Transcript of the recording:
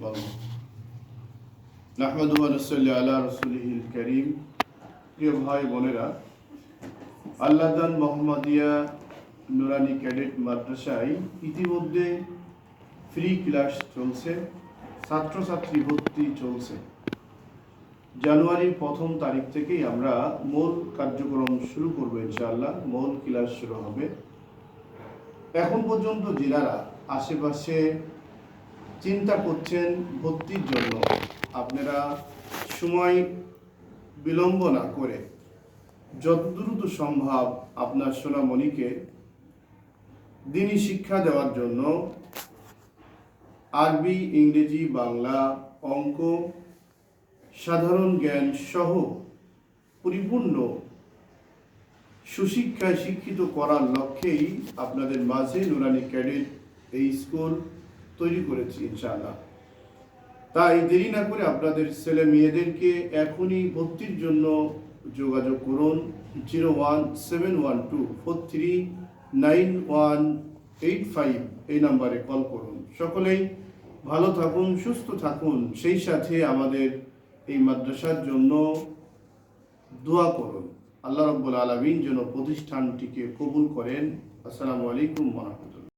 করিম প্রিয় ভাই বোনেরা মোহাম্মদিয়া নুরানি ক্যাডেট মাদ্রাসায় ইতিমধ্যে ফ্রি ক্লাস চলছে, ছাত্রছাত্রী ভর্তি চলছে। জানুয়ারির প্রথম তারিখ থেকেই আমরা মূল কার্যক্রম শুরু করব ইনশাআল্লাহ, মূল ক্লাস শুরু হবে। এখন পর্যন্ত জেলারা আশেপাশে চিন্তা করছেন ভর্তির জন্য। আপনারা সময় বিলম্ব না করে যত দ্রুত সম্ভব আপনার সোনামণিকে দিনই শিক্ষা দেওয়ার জন্য আরবি, ইংরেজি, বাংলা অঙ্ক, সাধারণ জ্ঞান সহ পরিপূর্ণ সুশিক্ষায় শিক্ষিত করার লক্ষ্যেই আপনাদের মাঝে নুরানি ক্যাডেট এই স্কুল তৈরি করেছি, ইনশাআল্লাহ। তাই দেরি না করে আপনাদের ছেলে মেয়েদেরকে এখনই ভর্তির জন্য যোগাযোগ করুন, zero one seven one two four three nine one eight five এই নাম্বারে কল করুন। সকলেই ভালো থাকুন, সুস্থ থাকুন, সেই সাথে আমাদের এই মাদ্রাসার জন্য দোয়া করুন। আল্লাহ রব্বুল আলমিন যেন প্রতিষ্ঠানটিকে কবুল করেন। আসসালামু আলাইকুম রহমতুল্লাহ।